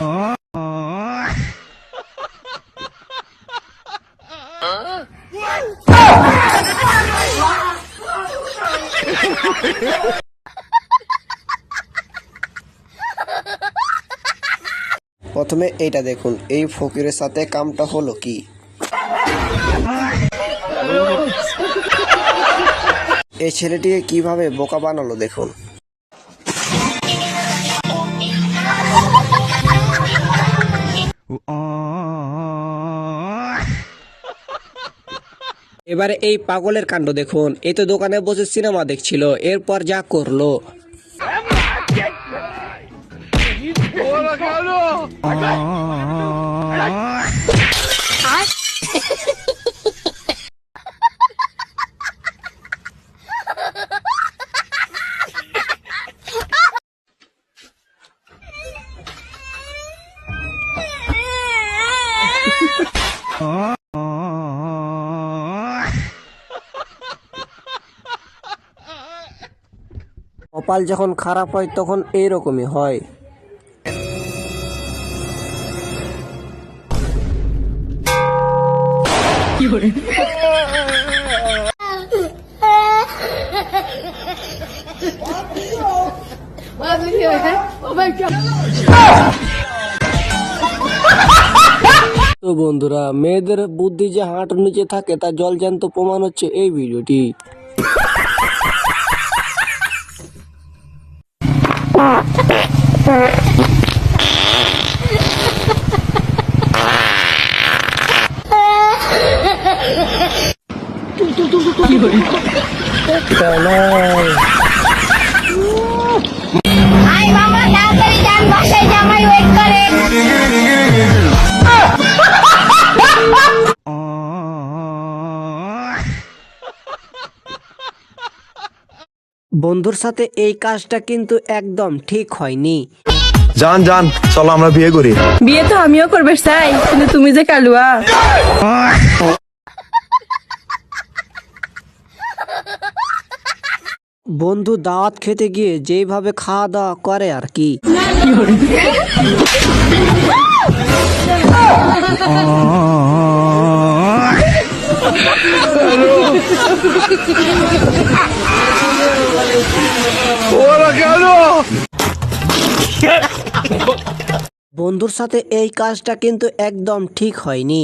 প্রথমে এইটা দেখুন, এই ফকিরের সাথে কামটা হলো কি? এই ছেলেটিকে কীভাবে বোকা বানালো দেখুন। এবারে এই পাগলের কাণ্ড দেখুন। এই তো দোকানে বসে সিনেমা দেখছিল এরপর যা করল। কপাল যখন খারাপ হয়, তখন এইরকমই হয়। তো বন্ধুরা, মেয়েদের বুদ্ধি যে হাঁটুর নিচে থাকে তা জল জ্যান্ত প্রমাণ হচ্ছে এই ভিডিওটি। Hello. বন্ধুর সাথে এই কাজটা কিন্তু একদম ঠিক হয়নি। জান জান চলো আমরা বিয়ে করি। বিয়ে তো আমিও করবে চাই কিন্তু তুমি যে কালুয়া। বন্ধু দাওয়াত খেতে গিয়ে যেইভাবে খাওয়া দাওয়া করে আর কি। বন্ধুর সাথে এই কাজটা কিন্তু একদম ঠিক হয়নি।